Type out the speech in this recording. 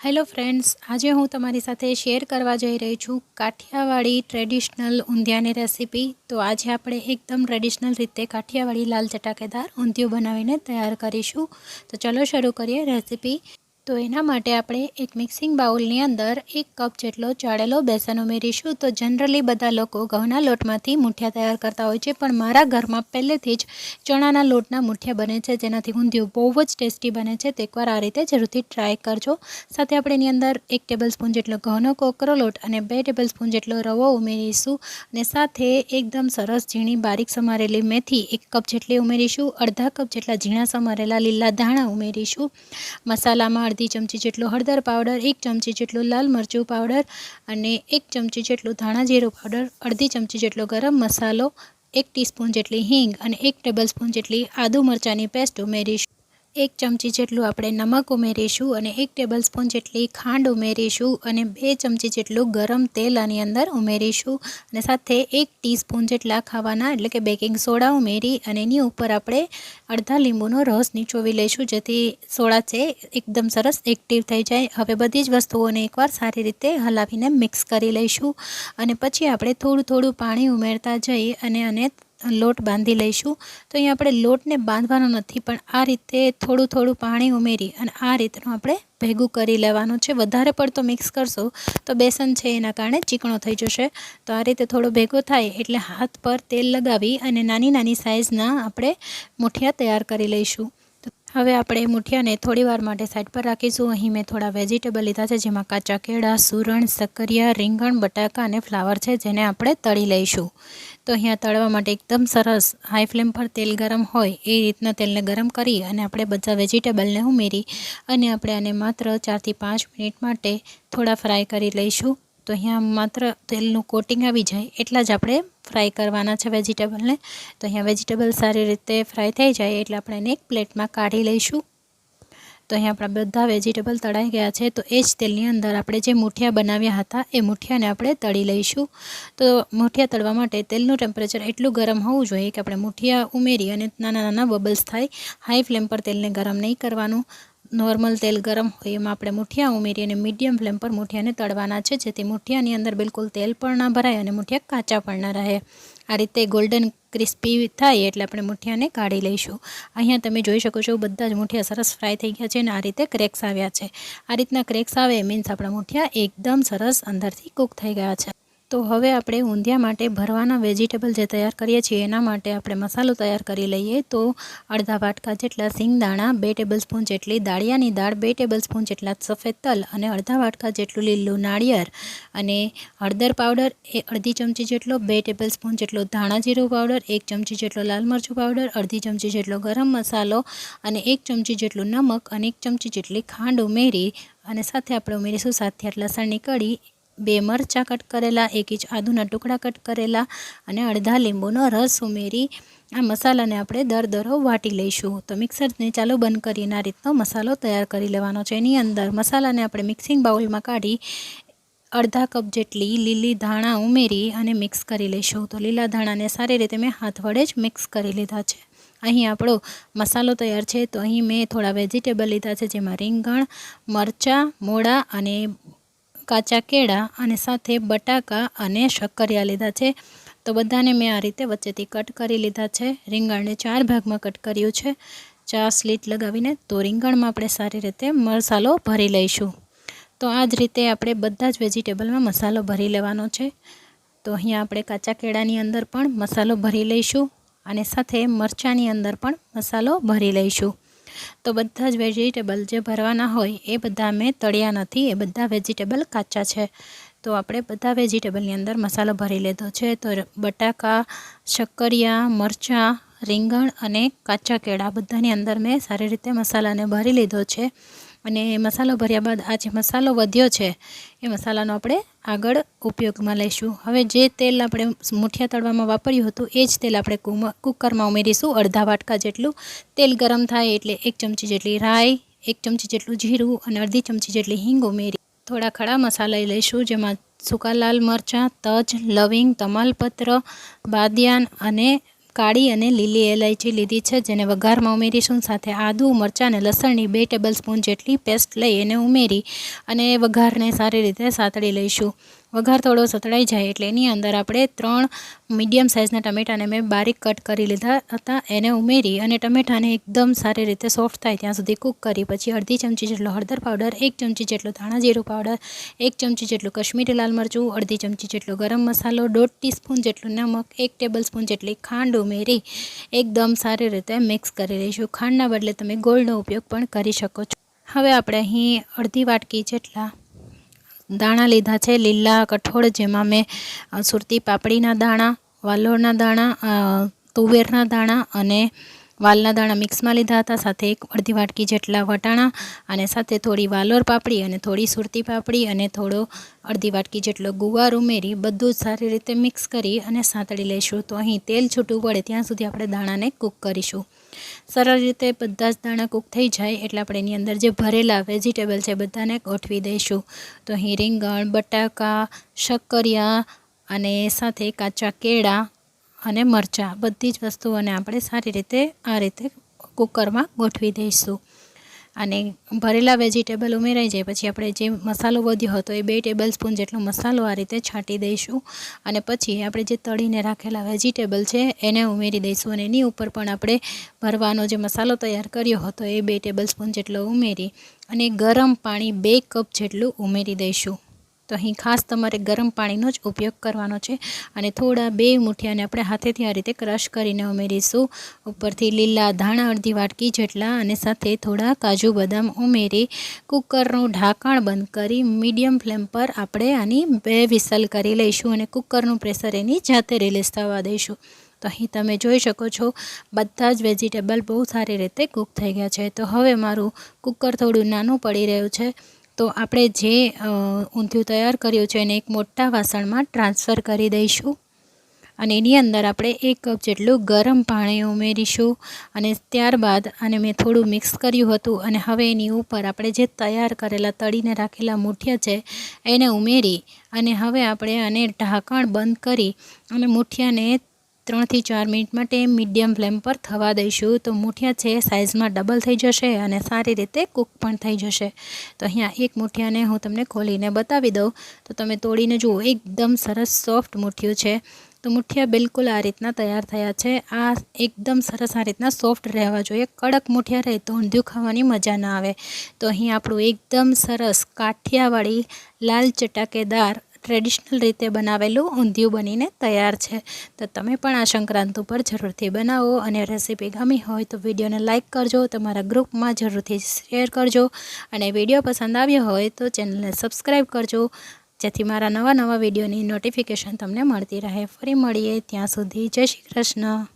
Hello friends, આજે હું તમારી સાથે શેર કરવા જઈ રહી છું કાઠિયાવાડી ટ્રેડિશનલ ઊંધિયાની રેસીપી. તો આજે આપણે એકદમ ટ્રેડિશનલ રીતે કાઠિયાવાડી લાલ ચટાકેદાર ઊંધિયું બનાવીને તૈયાર કરીશું. તો ચલો શરૂ કરીએ રેસીપી. તો એના માટે આપણે એક મિક્સિંગ બાઉલની અંદર એક કપ જેટલો ચાળેલો બેસન ઉમેરીશું. તો જનરલી બધા લોકો ઘઉંના લોટમાંથી મુઠિયા તૈયાર કરતા હોય છે, પણ મારા ઘરમાં પહેલેથી જ ચણાના લોટના મુઠિયા બને છે, જેનાથી ઊંધિયું બહુ જ ટેસ્ટી બને છે. તો એકવાર આ રીતે જરૂરથી ટ્રાય કરજો. સાથે આપણે એની અંદર એક ટેબલ સ્પૂન જેટલો ઘઉંનો કોકરો લોટ અને બે ટેબલ સ્પૂન જેટલો રવો ઉમેરીશું અને સાથે એકદમ સરસ ઝીણી બારીક સમારેલી મેથી એક કપ જેટલી ઉમેરીશું. અડધા કપ જેટલા ઝીણા સમારેલા લીલા ધાણા ઉમેરીશું. મસાલામાં અડધી ચમચી જેટલો હળદર પાવડર, એક ચમચી જેટલો લાલ મરચું પાવડર અને એક ચમચી જેટલું ધાણા જીરું પાવડર, અડધી ચમચી જેટલો ગરમ મસાલો, એક ટીસ્પૂન જેટલી હિંગ અને એક ટેબલ સ્પૂન જેટલી આદુ મરચાંની પેસ્ટ ઉમેરીશું. એક ચમચી જેટલું આપણે નમક ઉમેરીશું અને એક ટેબલ સ્પૂન જેટલી ખાંડ ઉમેરીશું અને બે ચમચી જેટલું ગરમ તેલ આની અંદર ઉમેરીશું અને સાથે એક ટીસ્પૂન જેટલા ખાવાના એટલે કે બેકિંગ સોડા ઉમેરી અને એની ઉપર આપણે અડધા લીંબુનો રસ નીચોવી લઈશું જેથી સોડા છે એકદમ સરસ એક્ટિવ થઈ જાય. હવે બધી જ વસ્તુઓને એકવાર સારી રીતે હલાવીને મિક્સ કરી લઈશું અને પછી આપણે થોડું થોડું પાણી ઉમેરતા જઈ અને આને લોટ બાંધી લઈશું. તો અહીંયા આપણે લોટને બાંધવાનો નથી, પણ આ રીતે થોડું થોડું પાણી ઉમેરી અને આ રીતનું આપણે ભેગું કરી લેવાનું છે. વધારે પડતો મિક્સ કરશો તો બેસન છે એના કારણે ચીકણો થઈ જશે. તો આ રીતે થોડો ભેગો થાય એટલે હાથ પર તેલ લગાવી અને નાની નાની સાઇઝના આપણે મુઠિયા તૈયાર કરી લઈશું. હવે આપણે મુઠિયાને થોડી વાર માટે સાઈડ પર રાખીશું. અહીં મેં થોડા વેજીટેબલ લીધા છે, જેમાં કાચા કેળા, સુરણ, સક્કરિયા, રીંગણ, બટાકા અને ફ્લાવર છે, જેને આપણે તળી લઈશું. તો અહીંયા તળવા માટે એકદમ સરસ હાઈ ફ્લેમ પર તેલ ગરમ હોય એ રીતના તેલને ગરમ કરી અને આપણે બધા વેજીટેબલને ઉમેરી અને આપણે આને માત્ર ચારથી પાંચ મિનિટ માટે થોડા ફ્રાય કરી લઈશું. તો અહીંયા માત્ર તેલનું કોટિંગ આવી જાય એટલા જ આપણે ફ્રાય કરવાના છે વેજીટેબલને. તો અહીંયા વેજીટેબલ સારી રીતે ફ્રાય થઈ જાય એટલે આપણે એને એક પ્લેટમાં કાઢી લઈશું. તો અહીંયા આપણા બધા વેજીટેબલ તળાઈ ગયા છે. તો એ જ તેલની અંદર આપણે જે મૂઠિયા બનાવ્યા હતા એ મૂઠિયાને આપણે તળી લઈશું. તો મૂઠિયા તળવા માટે તેલનું ટેમ્પરેચર એટલું ગરમ હોવું જોઈએ કે આપણે મૂઠિયા ઉમેરી અને નાના નાના બબલ્સ થાય. હાઈ ફ્લેમ પર તેલને ગરમ નહીં કરવાનું. નોર્મલ તેલ ગરમ હોય એમાં આપણે મુઠિયા ઉમેરી અને મીડિયમ ફ્લેમ પર મુઠિયાને તળવાના છે, જેથી મુઠિયાની અંદર બિલકુલ તેલ પણ ના ભરાય અને મુઠિયા કાચા પણ ના રહે. આ રીતે ગોલ્ડન ક્રિસ્પી થાય એટલે આપણે મુઠિયાને કાઢી લઈશું. અહીંયા તમે જોઈ શકો છો બધા જ મુઠિયા સરસ ફ્રાય થઈ ગયા છે અને આ રીતે ક્રેક્સ આવ્યા છે. આ રીતના ક્રેક્સ આવે મીન્સ આપણા મુઠિયા એકદમ સરસ અંદરથી કૂક થઈ ગયા છે. તો હવે આપણે ઊંધિયા માટે ભરવાના વેજીટેબલ જે તૈયાર કરીએ છીએ, એના માટે આપણે મસાલો તૈયાર કરી લઈએ. તો અડધા વાટકા જેટલા સિંગદાણા, બે ટેબલ સ્પૂન જેટલી દાળિયાની દાળ, બે ટેબલ સ્પૂન જેટલા સફેદ તલ અને અડધા વાટકા જેટલું લીલું નાળિયેર અને હળદર પાવડર એ અડધી ચમચી જેટલો, બે ટેબલ સ્પૂન જેટલો ધાણા જીરું પાવડર, એક ચમચી જેટલો લાલ મરચું પાવડર, અડધી ચમચી જેટલો ગરમ મસાલો અને એક ચમચી જેટલું નમક અને એક ચમચી જેટલી ખાંડ ઉમેરી અને સાથે આપણે ઉમેરીશું સાતથી આટલા લસણની કળી. બે મરચાં કટ કરેલા, એક ઇંચ આદુના ટુકડા કટ કરેલા અને અડધા લીંબુનો રસ ઉમેરી આ મસાલાને આપણે દર દરો વાટી લઈશું. તો મિક્સરને ચાલુ બંધ કરીને આ રીતનો મસાલો તૈયાર કરી લેવાનો છે. એની અંદર મસાલાને આપણે મિક્સિંગ બાઉલમાં કાઢી અડધા કપ જેટલી લીલી ધાણા ઉમેરી અને મિક્સ કરી લઈશું. તો લીલા ધાણાને સારી રીતે મેં હાથ વડે જ મિક્સ કરી લીધા છે. અહીં આપણો મસાલો તૈયાર છે. તો અહીં મેં થોડા વેજીટેબલ લીધા છે, જેમાં રીંગણ, મરચાં મોળા અને કાચા કેળા અને સાથે બટાકા અને શક્કરિયા લીધા છે. તો બધાને મેં આ રીતે વચ્ચેથી કટ કરી લીધા છે. રીંગણને ચાર ભાગમાં કટ કર્યું છે. ચા સ્લીટ લગાવીને તો રીંગણમાં આપણે સારી રીતે મસાલો ભરી લઈશું. તો આ જ રીતે આપણે બધા જ વેજીટેબલમાં મસાલો ભરી લેવાનો છે. તો અહીંયા આપણે કાચા કેળાની અંદર પણ મસાલો ભરી લઈશું અને સાથે મરચાંની અંદર પણ મસાલો ભરી લઈશું. તો બધા જ વેજીટેબલ જે ભરવાના હોય એ બધા મેં તળ્યા નથી, એ બધા વેજીટેબલ કાચા છે. તો આપણે બધા વેજીટેબલની અંદર મસાલો ભરી લીધો છે. તો બટાકા, શક્કરિયા, મરચાં, રીંગણ અને કાચા કેળા બધાની અંદર મેં સારી રીતે મસાલાને ભરી લીધો છે. અને મસાલો ભર્યા બાદ આ જે મસાલો વધ્યો છે, એ મસાલાનો આપણે આગળ ઉપયોગમાં લઈશું. હવે જે તેલ આપણે મુઠિયા તળવામાં વાપર્યું હતું, એ જ તેલ આપણે કુકરમાં ઉમેરીશું. અડધા વાટકા જેટલું તેલ ગરમ થાય એટલે એક ચમચી જેટલી રાઈ, એક ચમચી જેટલું જીરું અને અડધી ચમચી જેટલી હિંગ ઉમેરી થોડા ખડા મસાલા લઈશું, જેમાં સૂકા લાલ મરચાં, તજ, લવિંગ, તમાલપત્ર, બાદિયાન અને કાળી અને લીલી એલાયચી લીધી છે, જેને વઘારમાં ઉમેરીશું. સાથે આદું, મરચાં અને લસણની બે ટેબલ સ્પૂન જેટલી પેસ્ટ લઈ એને ઉમેરી અને વઘારને સારી રીતે સાતળી લઈશું. વઘાર થોડો સતળાઈ જાય એટલે એની અંદર આપણે ત્રણ મીડિયમ સાઇઝના ટમેટાને મેં બારીક કટ કરી લીધા હતા. એને ઉમેરી અને ટમેટાને એકદમ સારી રીતે સોફ્ટ થાય ત્યાં સુધી કૂક કરી. પછી અડધી ચમચી જેટલો હળદર પાવડર, એક ચમચી જેટલો ધાણા જીરું પાવડર, એક ચમચી જેટલું કશ્મીરી લાલ મરચું, અડધી ચમચી જેટલો ગરમ મસાલો, દોઢ ટીસ્પૂન જેટલું નમક, એક ટેબલ સ્પૂન જેટલી ખાંડ ઉમેરી એકદમ સારી રીતે મિક્સ કરી લઈશું. ખાંડના બદલે તમે ગોળનો ઉપયોગ પણ કરી શકો છો. હવે આપણે અહીં અડધી વાટકી જેટલા દાણા લીધા છે, લીલા કઠોળ જેમાં મેં સુરતી પાપડીના દાણા વાલોળના દાણા તુવેરના દાણા અને વાલના દાણા મિક્સમાં લીધા હતા, સાથે એક અડધી વાટકી જેટલા વટાણા અને સાથે થોડી વાલોર પાપડી અને થોડી સુરતી પાપડી અને થોડો અડધી વાટકી જેટલો ગુવાર ઉમેરી બધું જ સારી રીતે મિક્સ કરી અને સાંતળી લઈશું. તો અહીં તેલ છૂટું પડે ત્યાં સુધી આપણે દાણાને કૂક કરીશું. સરળ રીતે બધા જ દાણા કૂક થઈ જાય એટલે આપણે એની અંદર જે ભરેલા વેજીટેબલ છે બધાને ગોઠવી દઈશું. તો અહીં રીંગણ, બટાકા, શક્કરિયા અને સાથે કાચા કેળા અને મરચાં, બધી જ વસ્તુઓને આપણે સારી રીતે આ રીતે કુકરમાં ગોઠવી દઈશું. અને ભરેલા વેજીટેબલ ઉમેરાઈ જાય, પછી આપણે જે મસાલો વધ્યો હતો એ બે ટેબલ સ્પૂન જેટલો મસાલો આ રીતે છાંટી દઈશું. અને પછી આપણે જે તળીને રાખેલા વેજીટેબલ છે એને ઉમેરી દઈશું અને એની ઉપર પણ આપણે ભરવાનો જે મસાલો તૈયાર કર્યો હતો એ બે ટેબલ સ્પૂન જેટલો ઉમેરી અને ગરમ પાણી બે કપ જેટલું ઉમેરી દઈશું. તો અહીં ખાસ તમારે ગરમ પાણીનો જ ઉપયોગ કરવાનો છે. અને થોડા બે મુઠિયાને આપણે હાથેથી આ રીતે ક્રશ કરીને ઉમેરીશું. ઉપરથી લીલા ધાણા અડધી વાટકી જેટલા અને સાથે થોડા કાજુ બદામ ઉમેરી કુકરનું ઢાંકણ બંધ કરી મીડિયમ ફ્લેમ પર આપણે આની બે વિસલ કરી લઈશું અને કુકરનું પ્રેશર એની જાતે રિલીઝ થવા દઈશું. તો અહીં તમે જોઈ શકો છો, બધા જ વેજીટેબલ બહુ સારી રીતે કૂક થઈ ગયા છે. તો હવે મારું કુકર થોડું નાનું પડી રહ્યું છે. તો આપણે જે ઊંધિયું તૈયાર કર્યું છે એને એક મોટા વાસણમાં ટ્રાન્સફર કરી દઈશું. અને એની અંદર આપણે એક કપ જેટલું ગરમ પાણી ઉમેરીશું અને ત્યારબાદ આને મેં થોડું મિક્સ કર્યું હતું અને હવે એની ઉપર આપણે જે તૈયાર કરેલા તળીને રાખેલા મૂઠિયા છે એને ઉમેરી અને હવે આપણે આને ઢાંકણ બંધ કરી અને મૂઠિયાને ત્રણથી ચાર મિનિટ માટે મીડિયમ ફ્લેમ પર થવા દઈશું. તો મૂઠિયા છે સાઇઝમાં ડબલ થઈ જશે અને સારી રીતે કૂક પણ થઈ જશે. તો અહીંયા એક મૂઠિયાને હું તમને ખોલીને બતાવી દઉં. તો તમે તોડીને જુઓ, એકદમ સરસ સોફ્ટ મૂઠિયું છે. તો મૂઠિયા બિલકુલ આ રીતના તૈયાર થયા છે. આ એકદમ સરસ આ રીતના સોફ્ટ રહેવા જોઈએ. કડક મૂઠિયા રહે તો ઊંધિયું ખાવાની મજા ના આવે. તો અહીં આપણું એકદમ સરસ કાઠિયાવાડી લાલ ચટાકેદાર ટ્રેડિશનલ રીતે બનાવેલું ઊંધિયું બનીને તૈયાર છે. તો તમે પણ આ સંક્રાંત ઉપર જરૂરથી બનાવો અને રેસીપી ગમી હોય તો વિડીયોને લાઇક કરજો, તમારા ગ્રુપમાં જરૂરથી શેર કરજો અને વીડિયો પસંદ આવ્યો હોય તો ચેનલને સબસ્ક્રાઈબ કરજો. જેથી મારા નવા નવા વિડીયોની નોટિફિકેશન તમને મળતી રહે. ફરી મળીએ ત્યાં સુધી જય શ્રી કૃષ્ણ.